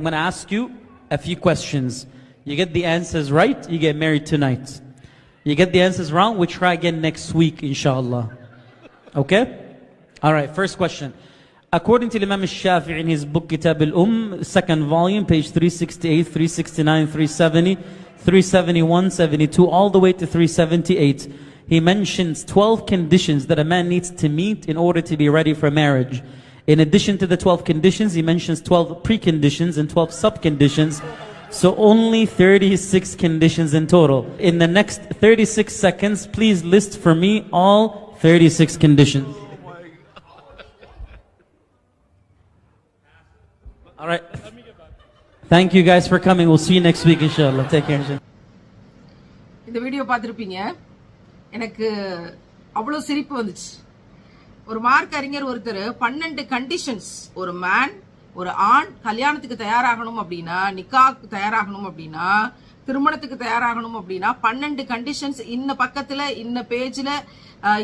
I'm going to ask you a few questions. You get the answers right, you get married tonight. You get the answers wrong, we try again next week, inshallah. Okay? All right, first question. According to Imam Shafi in his book Kitab al-Umm, second volume, page 368, 369, 370, 371, 72, all the way to 378, he mentions 12 conditions that a man needs to meet in order to be ready for marriage. In addition to the 12 conditions, he mentions 12 preconditions and 12 subconditions. So only 36 conditions in total. In the next 36 seconds, please list for me all 36 conditions. All right. Thank you guys for coming. We'll see you next week, inshallah. Take care. inshallah. இந்த video பார்த்துருப்பீங்க எனக்கு அவ்வளோ சிரிப்பு வந்துச்சு ஒரு mark அறிஞர் ஒருத்தர் பன்னெண்டு கண்டிஷன்ஸ் ஒரு மேன் ஒரு ஆண் கல்யாணத்துக்கு தயாராகணும் அப்படின்னா நிக்காக்கு தயாராகணும் அப்படின்னா திருமணத்துக்கு தயாராகணும் அப்படின்னா பன்னெண்டு கண்டிஷன்ஸ் இன்ன பக்கத்துல இன்ன பேஜ்ல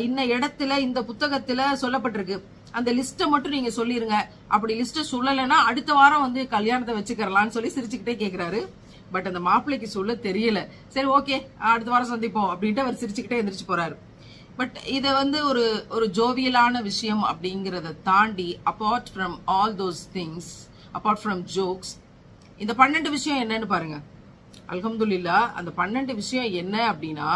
இன்ன இடத்துல இந்த புத்தகத்துல சொல்லப்பட்டிருக்கு. அந்த லிஸ்ட்டை மட்டும் நீங்க சொல்லிருங்க. அப்படி லிஸ்ட்டை சொல்லலைன்னா அடுத்த வாரம் வந்து கல்யாணத்தை வச்சுக்கலாம்னு சொல்லி சிரிச்சுக்கிட்டே கேக்குறாரு. பட் அந்த மாப்பிள்ளைக்கு சொல்ல தெரியல. சரி ஓகே அடுத்த வாரம் சந்திப்போம் அப்படின்ட்டு அவர் சிரிச்சுக்கிட்டே எந்திரிச்சு போறாரு. பட் இதை வந்து ஒரு ஒரு ஜோவியலான விஷயம் அப்படிங்கிறத தாண்டி apart from all those things apart from jokes இந்த பன்னெண்டு விஷயம் என்னன்னு பாருங்க. அல்ஹம்துல்லா அந்த பன்னெண்டு விஷயம் என்ன அப்படின்னா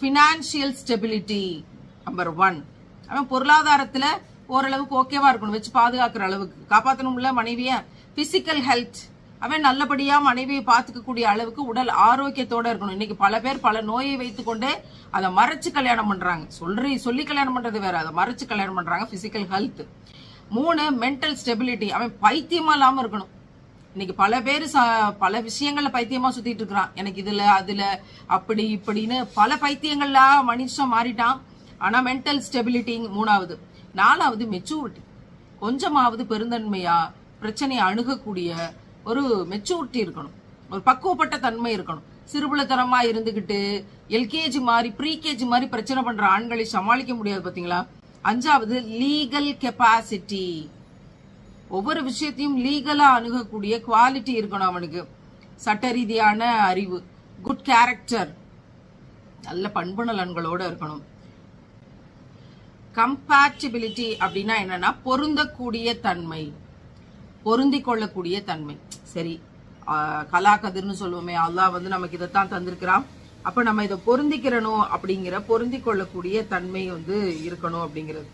ஃபினான்ஷியல் ஸ்டெபிலிட்டி நம்பர் ஒன் அவன் பொருளாதாரத்துல ஓரளவுக்கு ஓகேவா இருக்கணும் வச்சு பாதுகாக்கிற அளவுக்கு. காப்பாற்றணும்ல மனைவிய? பிசிக்கல் ஹெல்த் அவன் நல்லபடியா மனைவியை பார்த்துக்கக்கூடிய அளவுக்கு உடல் ஆரோக்கியத்தோட இருக்கணும். இன்னைக்கு பல பேர் பல நோயை வைத்துக்கொண்டே அதை மறைச்சு கல்யாணம் பண்றாங்க. சொல்றி சொல்லி கல்யாணம் பண்றது வேற. அதை மறைச்சு கல்யாணம் பண்றாங்க பிசிக்கல் ஹெல்த் மூணு மென்டல் ஸ்டெபிலிட்டி அவன் பைத்தியமா இல்லாம இருக்கணும். இன்னைக்கு பல பேர் பல விஷயங்கள்ல பைத்தியமா சுத்திட்டு இருக்கிறான். எனக்கு இதுல அதுல அப்படி இப்படின்னு பல பைத்தியங்கள்ல மனுஷன் மாறிட்டான். ஆனா மென்டல் ஸ்டெபிலிட்டி மூணாவது. நாலாவது மெச்சூரிட்டி கொஞ்சமாவது பெருந்தன்மையா பிரச்சனையை அணுகக்கூடிய ஒரு மெச்சூரிட்டி இருக்கணும். ஒரு பக்குவப்பட்ட தன்மை இருக்கணும். சிறுபுலத்தனமா இருந்துகிட்டு எல்கேஜி மாதிரி ப்ரீகேஜி மாதிரி பிரச்சனை பண்ற ஆண்களை சமாளிக்க முடியாது பாத்தீங்களா? அஞ்சாவது லீகல் கெப்பாசிட்டி ஒவ்வொரு விஷயத்தையும் லீகலா அணுகக்கூடிய குவாலிட்டி இருக்கணும் அவனுக்கு. சட்ட ரீதியான அறிவு குட் கேரக்டர் நல்ல பண்பு நலன்களோட இருக்கணும். கம்பேட்டிபிலிட்டி அப்படின்னா என்னன்னா பொருந்தக்கூடிய தன்மை. பொருந்தி கொள்ளக்கூடிய தன்மை. சரி கலா கதிர்னு சொல்லுவோமே அல்லாஹ் வந்து நமக்கு இதைத்தான் தந்திருக்கிறான். அப்ப நம்ம இதை பொருந்திக்கிறணும் அப்படிங்கிற பொருந்தி கொள்ளக்கூடிய தன்மை வந்து இருக்கணும் அப்படிங்கிறது.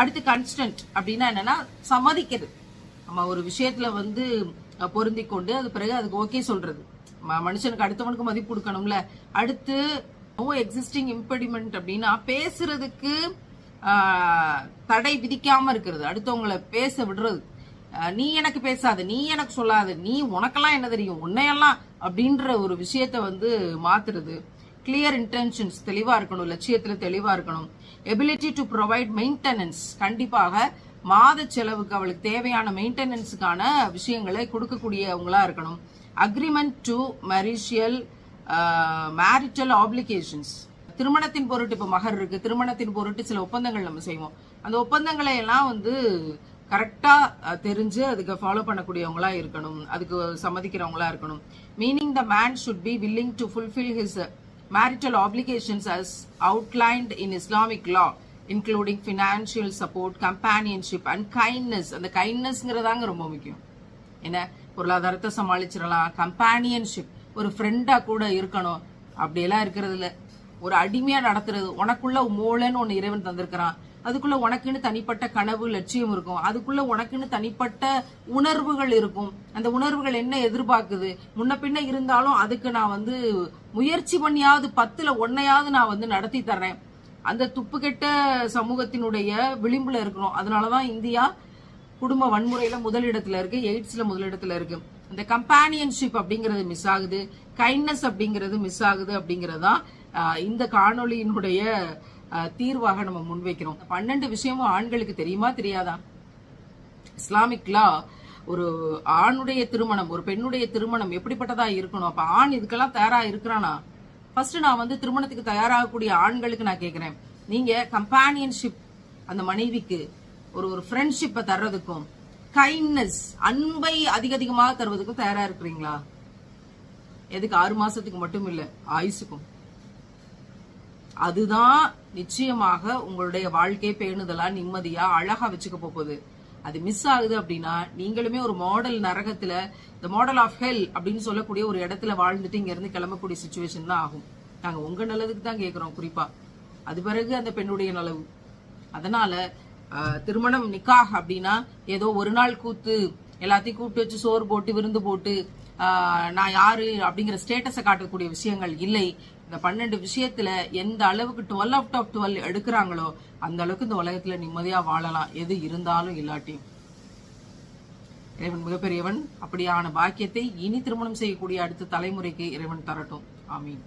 அடுத்து கன்ஸ்டன்ட் அப்படின்னா என்னன்னா சம்மதிக்கிறது. நம்ம ஒரு விஷயத்துல வந்து பொருந்தி கொண்டு அது பிறகு அதுக்கு ஓகே சொல்றது. மனுஷனுக்கு அடுத்தவனுக்கு மதிப்பு கொடுக்கணும்ல. அடுத்து நோ எக்ஸிஸ்டிங் இம்பெடிமெண்ட் அப்படின்னா பேசுறதுக்கு தடை விதிக்காம இருக்கிறது. அடுத்தவங்கள பேச விடுறது. நீ எனக்கு பேசாத நீ எனக்கு சொல்லாத நீ உனக்கெல்லாம் என்ன தெரியும்? உன்னையெல்லாம் அப்படின்ற ஒரு விஷயத்த வந்து மாத்துறது. கிளியர் இன்டென்ஷன்ஸ் தெளிவா இருக்கணும் லட்சியத்துல தெளிவா இருக்கணும். எபிலிட்டி டு ப்ரொவைட் மெயின்டெனன்ஸ் கண்டிப்பாக மாத செலவுக்கு அவளுக்கு தேவையான மெயின்டெனன்ஸுக்கான விஷயங்களை கொடுக்கக்கூடியவங்களா இருக்கணும். Agreement to marital marital obligations திருமணத்தின் பொருட்டு இப்ப மகர் இருக்கு திருமணத்தின் பொருட்டு சில ஒப்பந்தங்கள் நம்ம செய்வோம். அந்த ஒப்பந்தங்களை எல்லாம் வந்து கரெக்டாக தெரிஞ்சு அதுக்கு ஃபாலோ பண்ணக்கூடியவங்களா இருக்கணும். அதுக்கு சம்மதிக்கிறவங்களா இருக்கணும். Meaning the man should be willing to fulfil his marital obligations as outlined in Islamic law including financial support companionship and kindness அந்த கைண்ட்னஸ்ங்கிறதாங்க ரொம்ப முக்கியம். என்ன? பொருளாதாரத்தை சமாளிச்சிடலாம். கம்பானியன்ஷிப் ஒரு ஃப்ரெண்டாக கூட இருக்கணும். அப்படியெல்லாம் இருக்கிறது இல்லை ஒரு அடிமையாக நடத்துறது. உனக்குள்ள மூளைன்னு ஒன்று இறைவன் தந்திருக்கிறான். அதுக்குள்ள உனக்குன்னு தனிப்பட்ட கனவு லட்சியம் இருக்கும். அதுக்குள்ள உனக்குன்னு தனிப்பட்ட உணர்வுகள் இருக்கும். அந்த உணர்வுகள் என்ன எதிர்பார்க்குது? முன்ன பின்ன இருந்தாலும் அதுக்கு நான் வந்து முயற்சி பண்ணியாவது பத்துல ஒன்னையாவது நான் வந்து நடத்தி தர்றேன். அந்த துப்புக்கெட்ட சமூகத்தினுடைய விளிம்புல இருக்கிறோம். அதனாலதான் இந்தியா குடும்ப வன்முறையில முதலிடத்துல இருக்கு எய்ட்ஸ்ல முதலிடத்துல இருக்கு. இந்த கம்பானியன்ஷிப் அப்படிங்கிறது மிஸ் ஆகுது. கைண்ட்னஸ் அப்படிங்கிறது மிஸ் ஆகுது அப்படிங்கறதுதான் இந்த காணொளியினுடைய தீர்வாக நம்ம முன்வைக்கிறோம். பன்னெண்டு விஷயமும் ஆண்களுக்கு தெரியுமா? தெரியாதா? இஸ்லாமிக் லா ஒரு ஆணுடைய திருமணம் ஒரு பெண்ணுடைய திருமணம் எப்படிப்பட்டதா இருக்கணும்? அப்ப ஆண் இதுக்கெல்லாம் தயாரா இருக்கிறானா? ஃபர்ஸ்ட் நான் வந்து திருமணத்துக்கு தயாராகக்கூடிய ஆண்களுக்கு நான் கேட்கிறேன் நீங்க கம்பானியன்ஷிப் அந்த மனைவிக்கு ஒரு ஒரு ஃப்ரெண்ட்ஷிப்பை தர்றதுக்கும் கைண்ட்னஸ் அன்பை அதிக அதிகமாக தருவதுக்கும் தயாரா இருக்கிறீங்களா? எதுக்கு? ஆறு மாசத்துக்கு மட்டும் இல்ல ஆயுசுக்கும். அதுதான் நிச்சயமாக உங்களுடைய வாழ்க்கை பேணுதலா நிம்மதியா அழகா வச்சுக்க போகுது. அது மிஸ் ஆகுது அப்படின்னா நீங்களுமே ஒரு மாடல் நரகத்துல இந்த மாடல் ஆஃப் ஹெல் அப்படின்னு சொல்லக்கூடிய ஒரு இடத்துல வாழ்ந்துட்டு இங்க இருந்து கிளம்பக்கூடிய சுச்சுவேஷன் தான் ஆகும். நாங்க உங்க நல்லதுக்கு தான் கேக்குறோம் குறிப்பா. அது பிறகு அந்த பெண்ணுடைய நலவு. அதனால திருமணம் நிக்காக அப்படின்னா ஏதோ ஒரு நாள் கூத்து எல்லாத்தையும் கூப்பிட்டு வச்சு சோறு போட்டு விருந்து போட்டு நான் யாரு அப்படிங்கிற ஸ்டேட்டஸை காட்டக்கூடிய விஷயங்கள் இல்லை. இந்த பன்னெண்டு விஷயத்துல எந்த அளவுக்கு டுவெல் அவுட் ஆஃப் டுவெல் எடுக்கிறாங்களோ அந்த அளவுக்கு இந்த உலகத்துல நிம்மதியா வாழலாம். எது இருந்தாலும் இல்லாட்டியும் இறைவன் மிகப்பெரியவன். அப்படியான பாக்கியத்தை இனி திருமணம் செய்யக்கூடிய அடுத்த தலைமுறைக்கு இறைவன் தரட்டும். ஆமீன்.